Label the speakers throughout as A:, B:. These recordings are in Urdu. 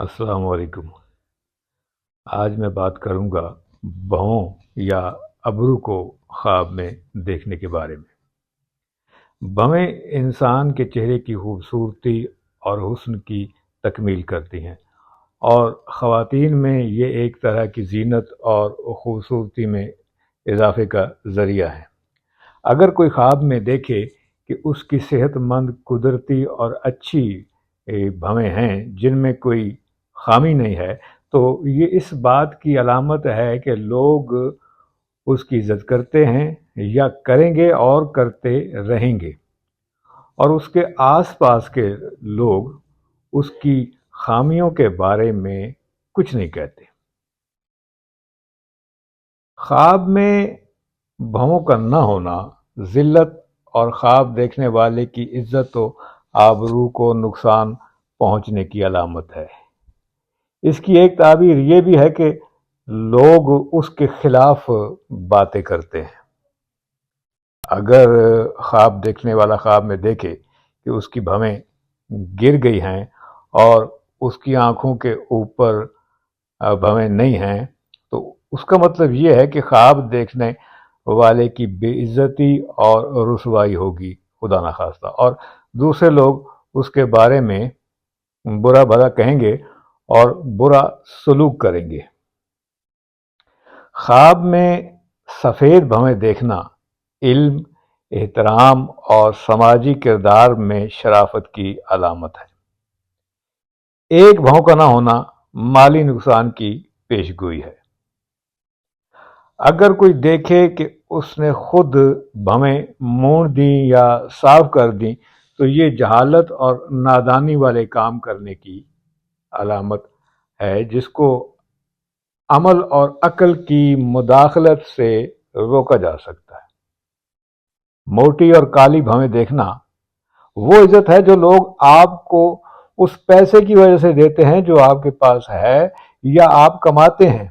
A: السلام علیکم۔ آج میں بات کروں گا بہوں یا ابرو کو خواب میں دیکھنے کے بارے میں۔ بہیں انسان کے چہرے کی خوبصورتی اور حسن کی تکمیل کرتی ہیں اور خواتین میں یہ ایک طرح کی زینت اور خوبصورتی میں اضافے کا ذریعہ ہے اگر کوئی خواب میں دیکھے کہ اس کی صحت مند، قدرتی اور اچھی بھویں ہیں جن میں کوئی خامی نہیں ہے۔ تو یہ اس بات کی علامت ہے کہ لوگ اس کی عزت کرتے ہیں یا کریں گے اور کرتے رہیں گے۔ اور اس کے آس پاس کے لوگ اس کی خامیوں کے بارے میں کچھ نہیں کہتے۔ خواب میں بھووں کا نہ ہونا، ذلت اور خواب دیکھنے والے کی عزت و آبرو کو نقصان پہنچنے کی علامت ہے۔ اس کی ایک تعبیر یہ بھی ہے کہ لوگ اس کے خلاف باتیں کرتے ہیں۔ اگر خواب دیکھنے والا خواب میں دیکھے کہ اس کی بھویں گر گئی ہیں اور اس کی آنکھوں کے اوپر بھویں نہیں ہیں، تو اس کا مطلب یہ ہے کہ خواب دیکھنے والے کی بے عزتی اور رسوائی ہوگی، خدا نخواستہ۔ اور دوسرے لوگ اس کے بارے میں برا بھلا کہیں گے اور برا سلوک کریں گے۔ خواب میں سفید بھویں دیکھنا، علم، احترام اور سماجی کردار میں شرافت کی علامت ہے۔ ایک بھوں کا نہ ہونا مالی نقصان کی پیشگوئی ہے۔ اگر کوئی دیکھے کہ اس نے خود بھویں مون دیں یا صاف کر دیں، تو یہ جہالت اور نادانی والے کام کرنے کی علامت ہے، جس کو عمل اور عقل کی مداخلت سے روکا جا سکتا ہے۔ موٹی اور کالی بھویں دیکھنا وہ عزت ہے جو لوگ آپ کو اس پیسے کی وجہ سے دیتے ہیں جو آپ کے پاس ہے یا آپ کماتے ہیں،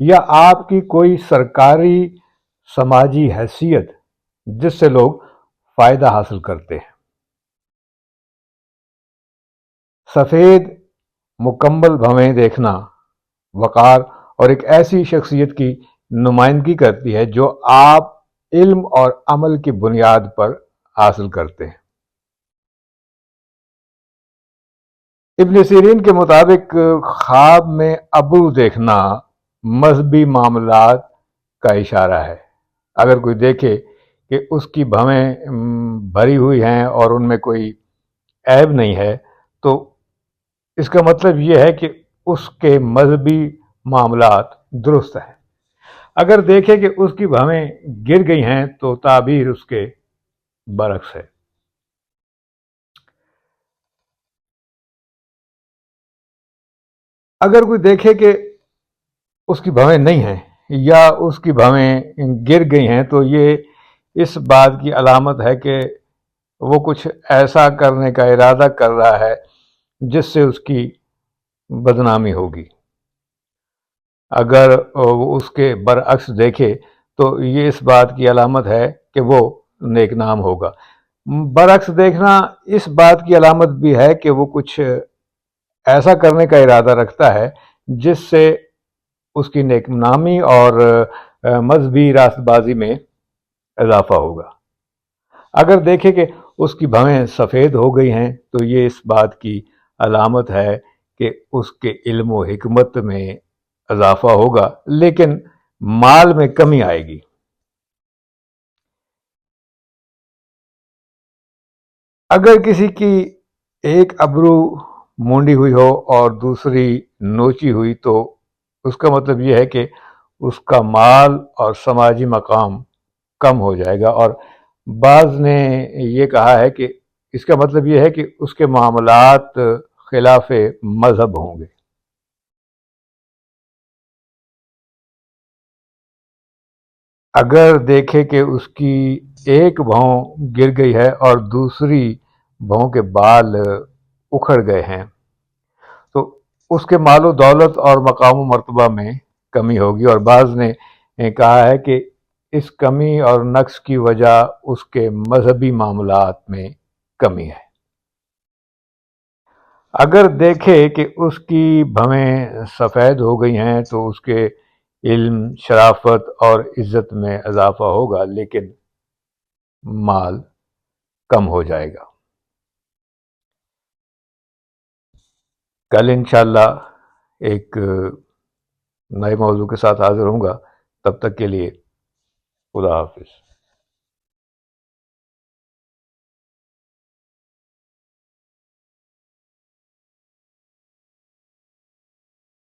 A: یا آپ کی کوئی سرکاری سماجی حیثیت جس سے لوگ فائدہ حاصل کرتے ہیں۔ سفید مکمل بھویں دیکھنا، وقار اور ایک ایسی شخصیت کی نمائندگی کرتی ہے جو آپ علم اور عمل کی بنیاد پر حاصل کرتے ہیں۔ ابن سیرین کے مطابق خواب میں ابو دیکھنا مذہبی معاملات کا اشارہ ہے۔ اگر کوئی دیکھے کہ اس کی بھویں بھری ہوئی ہیں اور ان میں کوئی عیب نہیں ہے تو اس کا مطلب یہ ہے کہ اس کے مذہبی معاملات درست ہیں۔ اگر دیکھے کہ اس کی بھویں گر گئی ہیں تو تعبیر اس کے برعکس ہے۔ اگر کوئی دیکھے کہ اس کی بھویں نہیں ہیں یا اس کی بھویں گر گئی ہیں تو یہ اس بات کی علامت ہے کہ وہ کچھ ایسا کرنے کا ارادہ کر رہا ہے جس سے اس کی بدنامی ہوگی۔ اگر اس کے برعکس دیکھے تو یہ اس بات کی علامت ہے کہ وہ نیک نام ہوگا۔ برعکس دیکھنا اس بات کی علامت بھی ہے کہ وہ کچھ ایسا کرنے کا ارادہ رکھتا ہے جس سے اس کی نیک نامی اور مذہبی راست بازی میں اضافہ ہوگا۔ اگر دیکھے کہ اس کی بھویں سفید ہو گئی ہیں تو یہ اس بات کی علامت ہے کہ اس کے علم و حکمت میں اضافہ ہوگا، لیکن مال میں کمی آئے گی۔ اگر کسی کی ایک ابرو مونڈی ہوئی ہو اور دوسری نوچی ہوئی، تو اس کا مطلب یہ ہے کہ اس کا مال اور سماجی مقام کم ہو جائے گا۔ اور بعض نے یہ کہا ہے کہ اس کا مطلب یہ ہے کہ اس کے معاملات خلاف مذہب ہوں گے۔ اگر دیکھے کہ اس کی ایک بھون گر گئی ہے اور دوسری بھون کے بال اکھڑ گئے ہیں، تو اس کے مال و دولت اور مقام و مرتبہ میں کمی ہوگی۔ اور بعض نے کہا ہے کہ اس کمی اور نقص کی وجہ اس کے مذہبی معاملات میں کمی ہے۔ اگر دیکھے کہ اس کی بھویں سفید ہو گئی ہیں تو اس کے علم، شرافت اور عزت میں اضافہ ہوگا، لیکن مال کم ہو جائے گا۔ کل انشاءاللہ ایک نئے موضوع کے ساتھ حاضر ہوں گا۔ تب تک کے لیے خدا حافظ۔